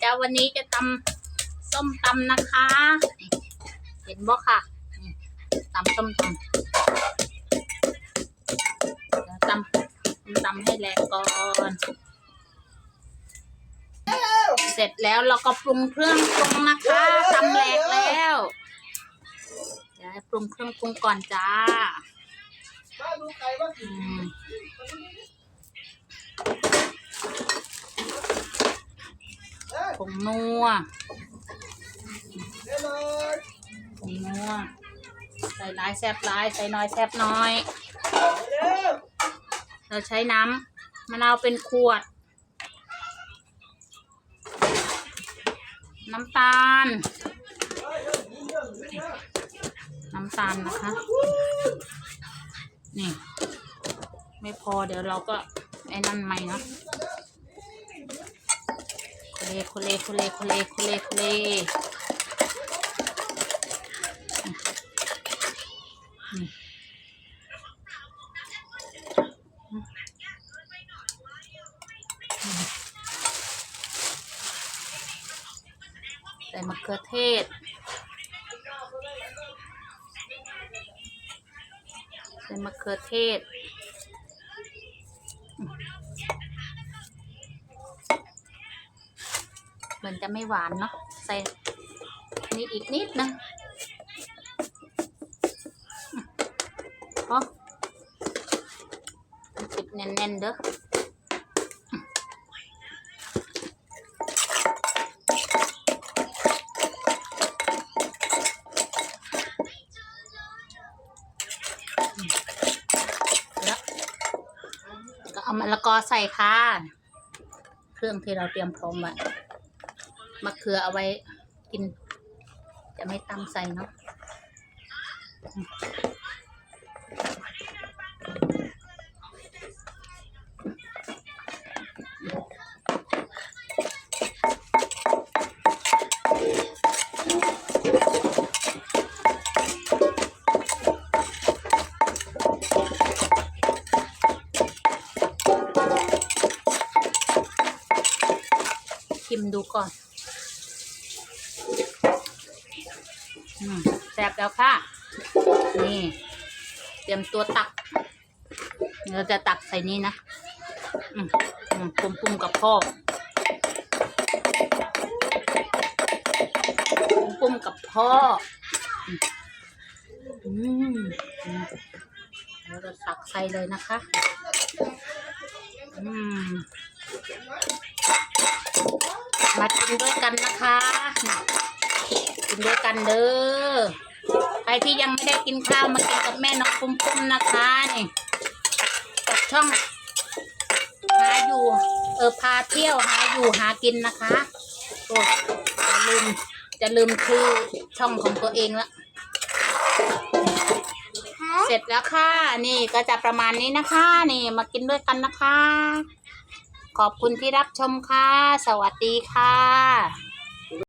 จ๊ะวันนี้จะตำส้มตำนะคะ เห็นบ่ค่ะตำส้มตำตำตำให้แหลกก่อน เสร็จแล้วเราก็ปรุงเครื่องปรุงนะคะตำแหลกแล้วเดี๋ยวปรุงเครื่องปรุงก่อนจ้าอืมผ งนัวผงนัว ใส่หลายแซบหลายใส่น้อยแซบน้อย เราใช้น้ำมะนาวเป็นขวด น้ำตาล น้ำตาลนะคะ นี่ ไม่พอเดี๋ยวเราก็ไอ้นั่นใหม่เนาะ เลโคเลโคเลโคเลโคเลโคเลใส่มะเขือเทศ ใส่มะเขือเทศ เหมือนจะไม่หวานเนาะใส่นี่อีกนิดนึงอ๋อปิดแน่นๆเด้อก็เอามะละกอใส่ค่ะ เครื่องที่เราเตรียมพร้อมไว้ มะเขือเอาไว้กิน จะไม่ตำใส่เนาะชิมดูก่อน อืม แซ่บแล้วค่ะ นี่ เตรียมตัวตัก เราจะตักใส่นี่นะปุ่มปุ่มกับพ่อปุ่มปุ่มกับพ่อเราจะตักใส่เลยนะคะมมากินด้วยกันนะคะ กินด้วยกันเด้อใครที่ยังไม่ได้กินข้าวมากินกับแม่น้องปุ้มปุ้มนะคะนี่กับช่องหาอยู่ เออพาเที่ยวหาอยู่หากินนะคะโอ้จะลืมจะลืมชื่อช่องของตัวเองละเสร็จแล้วค่ะ นี่ก็จะประมาณนี้นะคะ นี่มากินด้วยกันนะคะ ขอบคุณที่รับชมค่ะ สวัสดีค่ะ